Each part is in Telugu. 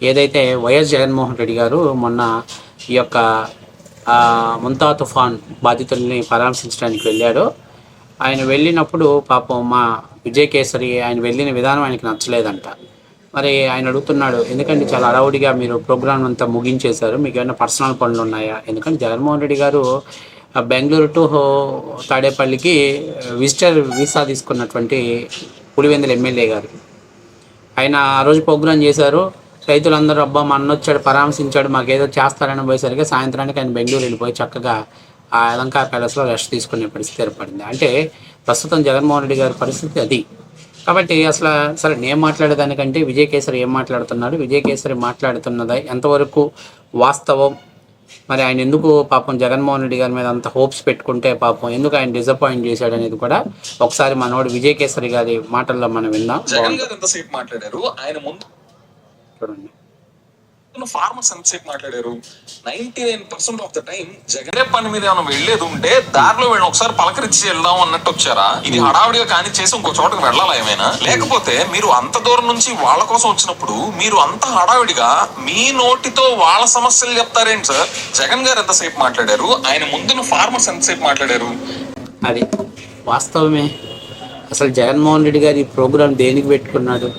ఏదైతే వైఎస్ జగన్మోహన్ రెడ్డి గారు మొన్న ఈ యొక్క ముంతా తుఫాన్ బాధితుల్ని పరామర్శించడానికి వెళ్ళాడో ఆయన వెళ్ళినప్పుడు పాపం మా విజయ్ కేసరి ఆయన వెళ్ళిన విధానం ఆయనకి నచ్చలేదంట. మరి ఆయన అడుగుతున్నాడు ఎందుకంటే చాలా అడవుడిగా మీరు ప్రోగ్రామ్ అంతా ముగించేశారు మీకు ఏమైనా పర్సనల్ పనులు ఉన్నాయా? ఎందుకంటే జగన్మోహన్ రెడ్డి గారు బెంగళూరు టు హో- తాడేపల్లికి విజిటర్ వీసా తీసుకున్నటువంటి పులివెందుల ఎమ్మెల్యే గారు. ఆయన ఆ రోజు ప్రోగ్రాం చేశారు రైతులందరూ అబ్బా మా అన్న వచ్చాడు పరామర్శించాడు మాకు ఏదో చేస్తారని పోయేసరికి సాయంత్రానికి ఆయన బెంగళూరు వెళ్ళిపోయి చక్కగా ఆ అలంకార ప్యాలెస్లో రెస్ట్ తీసుకునే పరిస్థితి ఏర్పడింది. అంటే ప్రస్తుతం జగన్మోహన్ రెడ్డి గారి పరిస్థితి అది. కాబట్టి అసలు సరే నేను మాట్లాడేదానికంటే విజయకేశరి ఏం మాట్లాడుతున్నాడు? విజయ్ మాట్లాడుతున్నదా? ఎంతవరకు వాస్తవం? మరి ఆయన ఎందుకు పాపం జగన్మోహన్ రెడ్డి గారి మీద అంత హోప్స్ పెట్టుకుంటే పాపం? ఎందుకు ఆయన డిసప్పాయింట్ చేశాడు అనేది కూడా ఒకసారి మనోడు విజయకేసరి గారి మాటల్లో మనం విందాం. జగన్ గారు ఎంతసేపు మాట్లాడారు? ఆయన ముందు చూడండి ఫార్మర్స్ ఎంతసేపు మాట్లాడారు? Ninety nine percent of the time జగనే పని మీద ఏమైనా వెళ్ళేది ఉంటే దారిలో వీళ్ళని ఒకసారి పలకరించి వెళ్దాం అన్నట్టు వచ్చారా? ఇది హడావిడిగా కానీ చేసి ఇంకో చోటకి వెళ్ళాలా ఏమైనా? లేకపోతే మీరు అంత దూరం నుంచి వాళ్ళ కోసం వచ్చినప్పుడు మీరు అంత హడావిడిగా మీ నోటితో వాళ్ళ సమస్యలు చెప్తారేంటి సార్? జగన్ గారు ఎంతసేపు మాట్లాడారు? ఆయన ముందున్న ఫార్మర్స్ ఎంతసేపు మాట్లాడారు? అది వాస్తవమే. అసలు జగన్మోహన్ రెడ్డి గారు ఈ ప్రోగ్రాం దేనికి పెట్టుకున్నాడు?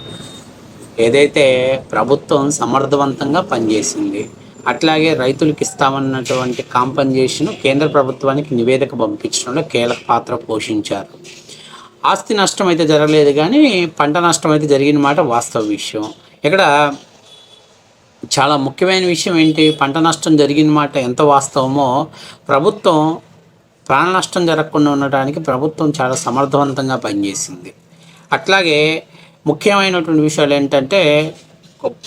ఏదైతే ప్రభుత్వం సమర్థవంతంగా పనిచేసింది అట్లాగే రైతులకు ఇస్తామన్నటువంటి కాంపన్సేషన్ కేంద్ర ప్రభుత్వానికి నివేదిక పంపించడంలో కీలక పాత్ర పోషించారు. ఆస్తి నష్టం అయితే జరగలేదు కానీ పంట నష్టం అయితే జరిగిన మాట వాస్తవ విషయం. ఇక్కడ చాలా ముఖ్యమైన విషయం ఏంటి? పంట నష్టం జరిగిన మాట ఎంత వాస్తవమో ప్రభుత్వం ప్రాణ నష్టం జరగకుండా ఉండటానికి ప్రభుత్వం చాలా సమర్థవంతంగా పనిచేసింది. అట్లాగే ముఖ్యమైనటువంటి విషయాలు ఏంటంటే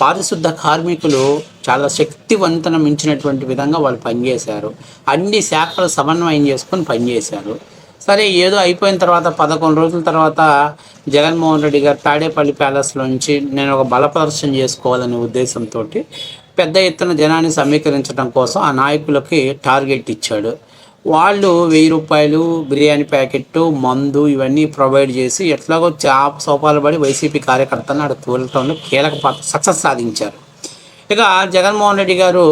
పారిశుద్ధ కార్మికులు చాలా శక్తివంతన మించినటువంటి విధంగా వాళ్ళు పనిచేశారు. అన్ని శాఖలు సమన్వయం చేసుకొని పనిచేశారు. సరే ఏదో అయిపోయిన తర్వాత పదకొండు రోజుల తర్వాత జగన్మోహన్ రెడ్డి గారు తాడేపల్లి ప్యాలెస్లో నుంచి నేను ఒక బలప్రదర్శన చేసుకోవాలనే ఉద్దేశంతో పెద్ద ఎత్తున జనాన్ని సమీకరించడం కోసం ఆ నాయకులకి టార్గెట్ ఇచ్చాడు. వాళ్ళు వెయ్యి రూపాయలు బిర్యానీ ప్యాకెట్ మందు ఇవన్నీ ప్రొవైడ్ చేసి ఎట్లాగో చాప సోపాలు పడి వైసీపీ కార్యకర్తలను అక్కడ తోలటంలో కీలక పాత్ర సక్సెస్ సాధించారు. ఇక జగన్మోహన్ రెడ్డి గారు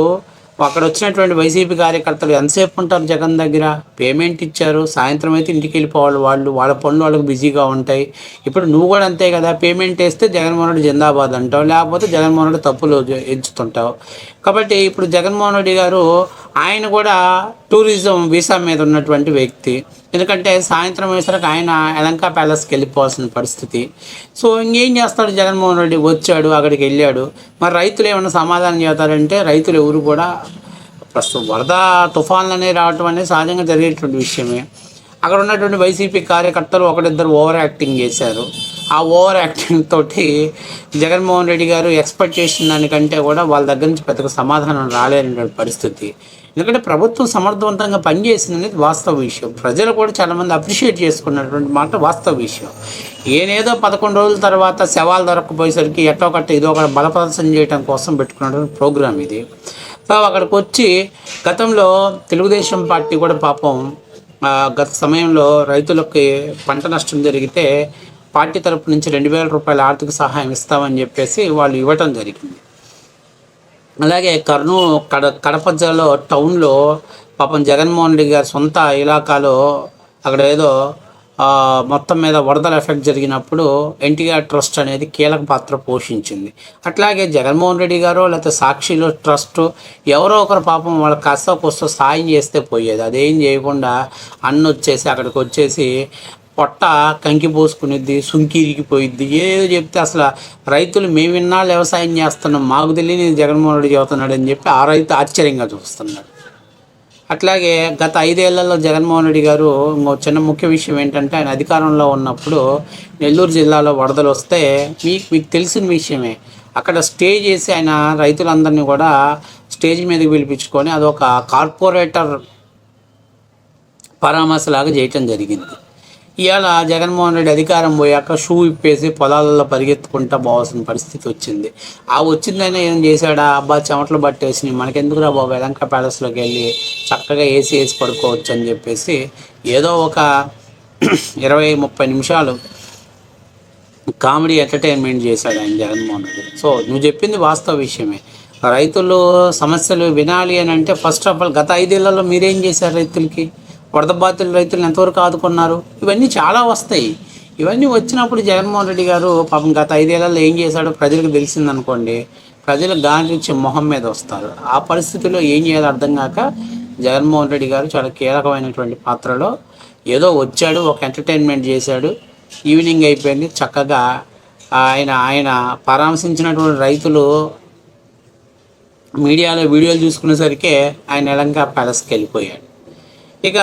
అక్కడ వచ్చినటువంటి వైసీపీ కార్యకర్తలు ఎంతసేపు ఉంటారు జగన్ దగ్గర? పేమెంట్ ఇచ్చారు సాయంత్రం అయితే ఇంటికి వెళ్ళిపోవాలి వాళ్ళు వాళ్ళ పనులు వాళ్ళకి బిజీగా ఉంటాయి. ఇప్పుడు నువ్వు కూడా అంతే కదా పేమెంట్ వేస్తే జగన్మోహన్ రెడ్డి జిందాబాద్ అంటావు లేకపోతే జగన్మోహన్ రెడ్డి తప్పులు ఎంచుతుంటావు కాబట్టి ఇప్పుడు జగన్మోహన్ రెడ్డి గారు ఆయన కూడా టూరిజం వీసా మీద ఉన్నటువంటి వ్యక్తి. ఎందుకంటే సాయంత్రం వేసరికి ఆయన ఎలంకా ప్యాలెస్కి వెళ్ళిపోవాల్సిన పరిస్థితి. సో ఇంకేం చేస్తాడు జగన్మోహన్ రెడ్డి? వచ్చాడు అక్కడికి వెళ్ళాడు. మరి రైతులు ఏమైనా సమాధానం చేస్తారంటే రైతులు ఎవరు కూడా ప్రస్తుతం వరద తుఫాన్లు అనేవి రావటం అనేది సహజంగా జరిగేటువంటి విషయమే. అక్కడ ఉన్నటువంటి వైసీపీ కార్యకర్తలు ఒకరిద్దరు ఓవర్ యాక్టింగ్ చేశారు. ఆ ఓవర్ యాక్టింగ్ తోటి జగన్మోహన్ రెడ్డి గారు ఎక్స్పెక్ట్ చేసిన దానికంటే కూడా వాళ్ళ దగ్గర నుంచి పెద్దగా సమాధానం రాలేనటువంటి పరిస్థితి. ఎందుకంటే ప్రభుత్వం సమర్థవంతంగా పనిచేసింది అనేది వాస్తవ విషయం. ప్రజలు కూడా చాలామంది అప్రిషియేట్ చేసుకున్నటువంటి మాట వాస్తవ విషయం. ఏనేదో పదకొండు రోజుల తర్వాత శవాలు దొరకకపోయేసరికి ఎట్టో ఒకటి ఇదో ఒకటి బలప్రదర్శన చేయడం కోసం పెట్టుకున్నటువంటి ప్రోగ్రామ్ ఇది. సో అక్కడికి వచ్చి గతంలో తెలుగుదేశం పార్టీ కూడా పాపం గత సమయంలో రైతులకి పంట నష్టం జరిగితే పార్టీ తరపు నుంచి రెండు వేల రూపాయల ఆర్థిక సహాయం ఇస్తామని చెప్పేసి వాళ్ళు ఇవ్వటం జరిగింది. అలాగే కర్నూలు కడ కడప జిల్లాలో టౌన్లో పాపం జగన్మోహన్ రెడ్డి గారి సొంత ఇలాకాలో అక్కడ ఏదో మొత్తం మీద వరదల ఎఫెక్ట్ జరిగినప్పుడు ఎన్టీఆర్ ట్రస్ట్ అనేది కీలక పాత్ర పోషించింది. అట్లాగే జగన్మోహన్ రెడ్డి గారు లేకపోతే సాక్షిలో ట్రస్ట్ ఎవరో ఒకరు పాపం వాళ్ళకి కాస్త కోస్త సాయం చేస్తే పోయేది. అదేం చేయకుండా అన్న వచ్చేసి అక్కడికి వచ్చేసి పొట్ట కంకి పోసుకునేది సుంకి ఇరిగిపోయిద్ది. ఏదో చెప్తే అసలు రైతులు మేము విన్నాళ్ళు వ్యవసాయం చేస్తున్నాం మాకు తెలియని జగన్మోహన్ రెడ్డి చెబుతున్నాడు అని చెప్పి ఆ రైతు ఆశ్చర్యంగా చూస్తున్నాడు. అట్లాగే గత ఐదేళ్ళలో జగన్మోహన్ రెడ్డి గారు ఇంకో చిన్న ముఖ్య విషయం ఏంటంటే ఆయన అధికారంలో ఉన్నప్పుడు నెల్లూరు జిల్లాలో వరదలు వస్తే మీకు మీకు తెలిసిన విషయమే అక్కడ స్టే చేసి ఆయన రైతులందరినీ కూడా స్టేజ్ మీదకి పిలిపించుకొని అదొక కార్పొరేటర్ పరామర్శలాగా చేయటం జరిగింది. ఇవాళ జగన్మోహన్ రెడ్డి అధికారం పోయాక షూ ఇప్పేసి పొలాలలో పరిగెత్తుకుంటా పోవాల్సిన పరిస్థితి వచ్చింది. ఆ వచ్చిందైనా ఏం చేశాడా? అబ్బా చెమటలు పట్టేసి మనకెందుకురా బాబు? ఎలంక ప్యాలెస్లోకి వెళ్ళి చక్కగా ఏసీ వేసి పడుకోవచ్చు అని చెప్పేసి ఏదో ఒక ఇరవై ముప్పై నిమిషాలు కామెడీ ఎంటర్టైన్మెంట్ చేశాడు ఆయన జగన్మోహన్ రెడ్డి. సో నువ్వు చెప్పింది వాస్తవ విషయమే. రైతులు సమస్యలు వినాలి అని అంటే ఫస్ట్ ఆఫ్ ఆల్ గత ఐదేళ్ళలో మీరేం చేశారు రైతులకి? వరద బాధితుల రైతులను ఎంతవరకు ఆదుకున్నారు? ఇవన్నీ చాలా వస్తాయి. ఇవన్నీ వచ్చినప్పుడు జగన్మోహన్ రెడ్డి గారు పాపం గత ఐదేళ్ళలో ఏం చేశాడో ప్రజలకు తెలిసిందనుకోండి ప్రజలు గాండ్రించి మొహం మీద వస్తారు. ఆ పరిస్థితిలో ఏం చేయాలో అర్థం కాక జగన్మోహన్ రెడ్డి గారు చాలా కీలకమైనటువంటి పాత్రలో ఏదో వచ్చాడు ఒక ఎంటర్టైన్మెంట్ చేశాడు. ఈవినింగ్ అయిపోయింది చక్కగా ఆయన ఆయన పరామర్శించినటువంటి రైతులు మీడియాలో వీడియోలు చూసుకునేసరికి ఆయన ఎలంక ప్యాలెస్కి వెళ్ళిపోయాడు. ఇక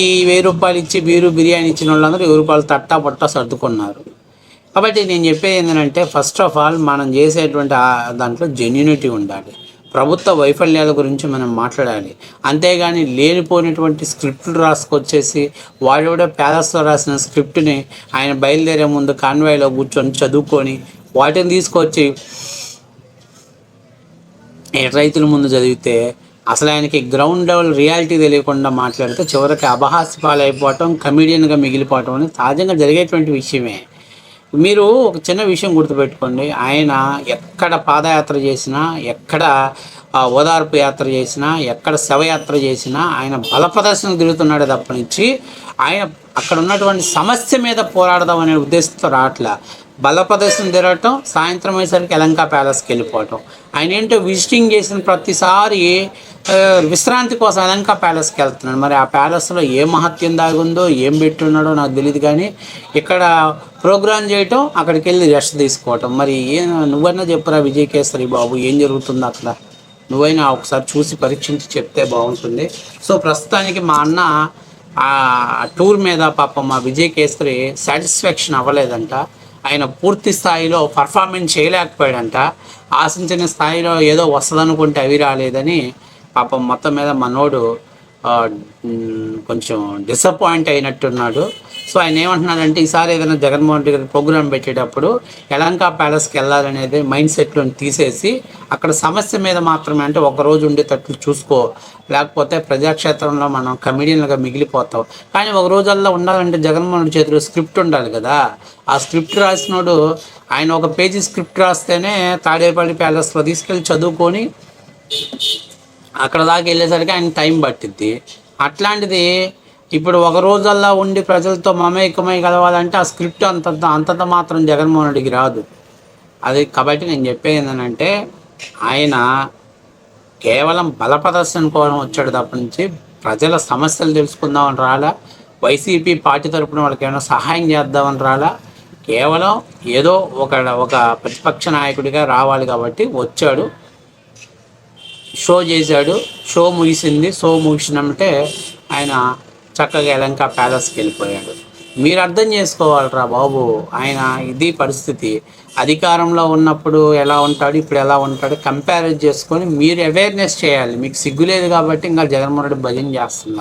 ఈ వెయ్యి రూపాయలు ఇచ్చి బీరు బిర్యానీ ఇచ్చిన వాళ్ళందరూ వెయ్యి రూపాయలు తట్టా పట్టా సర్దుకున్నారు. కాబట్టి నేను చెప్పేది ఏంటంటే ఫస్ట్ ఆఫ్ ఆల్ మనం చేసేటువంటి దాంట్లో జెన్యునిటీ ఉండాలి. ప్రభుత్వ వైఫల్యాల గురించి మనం మాట్లాడాలి. అంతేగాని లేనిపోయినటువంటి స్క్రిప్ట్లు రాసుకొచ్చేసి వాడెవడో ప్యాలెస్లో రాసిన స్క్రిప్ట్ని ఆయన బయలుదేరే ముందు కాన్వాయ్లో కూర్చొని చదువుకొని వాటిని తీసుకొచ్చి రైతుల ముందు చదివితే అసలు ఆయనకి గ్రౌండ్ లెవెల్ రియాలిటీ తెలియకుండా మాట్లాడితే చివరికి అపహాస్య పాలైపోవటం కమీడియన్గా మిగిలిపోవటం అనేది సహజంగా జరిగేటువంటి విషయమే. మీరు ఒక చిన్న విషయం గుర్తుపెట్టుకోండి. ఆయన ఎక్కడ పాదయాత్ర చేసినా ఎక్కడ ఓదార్పు యాత్ర చేసినా ఎక్కడ శవయాత్ర చేసినా ఆయన బల ప్రదర్శన తిరుగుతున్నాడు తప్పనిచ్చి ఆయన అక్కడ ఉన్నటువంటి సమస్య మీద పోరాడదాం అనే ఉద్దేశంతో రావట్లా. బల ప్రదర్శన తిరగటం సాయంత్రం అయ్యేసరికి ఎలంకా ప్యాలెస్కి వెళ్ళిపోవటం. ఆయన ఏంటో విజిటింగ్ చేసిన ప్రతిసారి విశ్రాంతి కోసం ఎలంకా ప్యాలెస్కి వెళ్తున్నాడు మరి ఆ ప్యాలెస్లో ఏ మహత్యం దాగుందో ఏం పెట్టున్నాడో నాకు తెలియదు కానీ ఇక్కడ ప్రోగ్రామ్ చేయటం అక్కడికి వెళ్ళి రెస్ట్ తీసుకోవటం. మరి ఏ నువ్వన్నా చెప్పురా విజయ్ కేసరి బాబు ఏం జరుగుతుందో అక్కడ? నువ్వైనా ఒకసారి చూసి పరీక్షించి చెప్తే బాగుంటుంది. సో ప్రస్తుతానికి మా అన్న ఆ టూర్ మీద పాపం మా విజయ్ కేసరి సాటిస్ఫాక్షన్ అవ్వలేదంట. ఆయన పూర్తి స్థాయిలో పర్ఫార్మెన్స్ చేయలేకపోయాడంట. ఆశించిన స్థాయిలో ఏదో వస్తుందనుకుంటే అవి రాలేదని పాపం మొత్తం మీద మనోడు కొంచెం డిసప్పాయింట్ అయినట్టున్నాడు. సో ఆయన ఏమంటున్నాడంటే ఈసారి ఏదైనా జగన్మోహన్ రెడ్డి గారి ప్రోగ్రామ్ పెట్టేటప్పుడు ఎలంకా ప్యాలెస్కి వెళ్ళాలనేది మైండ్ సెట్లో తీసేసి అక్కడ సమస్య మీద మాత్రమే అంటే ఒక రోజు ఉండేటట్లు చూసుకో. లేకపోతే ప్రజాక్షేత్రంలో మనం కమిడియన్లుగా మిగిలిపోతాం. కానీ ఒక రోజుల్లో ఉండాలంటే జగన్మోహన్ రెడ్డి చేతిలో స్క్రిప్ట్ ఉండాలి కదా. ఆ స్క్రిప్ట్ రాసినోడు ఆయన ఒక పేజీ స్క్రిప్ట్ రాస్తేనే తాడేపల్లి ప్యాలెస్లో తీసుకెళ్ళి చదువుకొని అక్కడ దాకా వెళ్ళేసరికి ఆయన టైం పట్టిద్ది. అట్లాంటిది ఇప్పుడు ఒక రోజల్లా ఉండి ప్రజలతో మమేకమై కలవాలంటే ఆ స్క్రిప్ట్ అంతంత అంతంత మాత్రం జగన్మోహన్ రెడ్డికి రాదు. అది కాబట్టి నేను చెప్పేది ఏంటంటే ఆయన కేవలం బల ప్రదర్శన కోసం వచ్చాడు తప్ప నుంచి ప్రజల సమస్యలు తెలుసుకుందామని రాలా వైసీపీ పార్టీ తరపున వాళ్ళకి ఏమైనా సహాయం చేద్దామని రాలా కేవలం ఏదో ఒక ఒక ప్రతిపక్ష నాయకుడిగా రావాలి కాబట్టి వచ్చాడు. షో చేశాడు. షో ముగిసింది. షో ముగిసినంటే ఆయన చక్కగా ఎలంక ప్యాలెస్కి వెళ్ళిపోయాడు. మీరు అర్థం చేసుకోవాలిరా బాబు. ఆయన ఇది పరిస్థితి. అధికారంలో ఉన్నప్పుడు ఎలా ఉంటాడు ఇప్పుడు ఎలా ఉంటాడు కంపేర్ చేసుకొని మీరు అవేర్నెస్ చేయాలి. మీకు సిగ్గు లేదు కాబట్టి ఇంకా జగన్మోహన్ రెడ్డి భజన చేస్తున్నారు